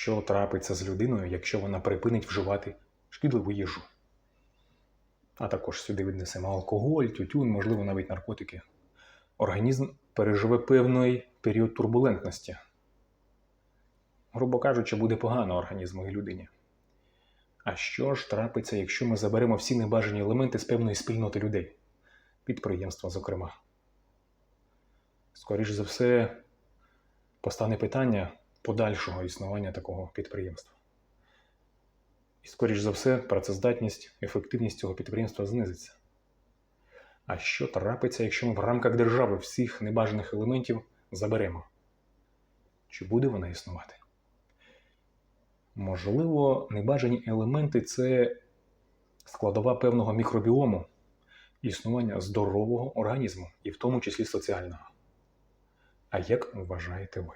що трапиться з людиною, якщо вона припинить вживати шкідливу їжу. А також сюди віднесемо алкоголь, тютюн, можливо, навіть наркотики. Організм переживе певний період турбулентності. Грубо кажучи, буде погано організму і людині. А що ж трапиться, якщо ми заберемо всі небажані елементи з певної спільноти людей, підприємства, зокрема? Скоріше за все, постане питання подальшого існування такого підприємства. І, скоріш за все, працездатність, ефективність цього підприємства знизиться. А що трапиться, якщо ми в рамках держави всіх небажаних елементів заберемо? Чи буде вона існувати? Можливо, небажані елементи це складова певного мікробіому існування здорового організму, і в тому числі соціального. А як вважаєте ви?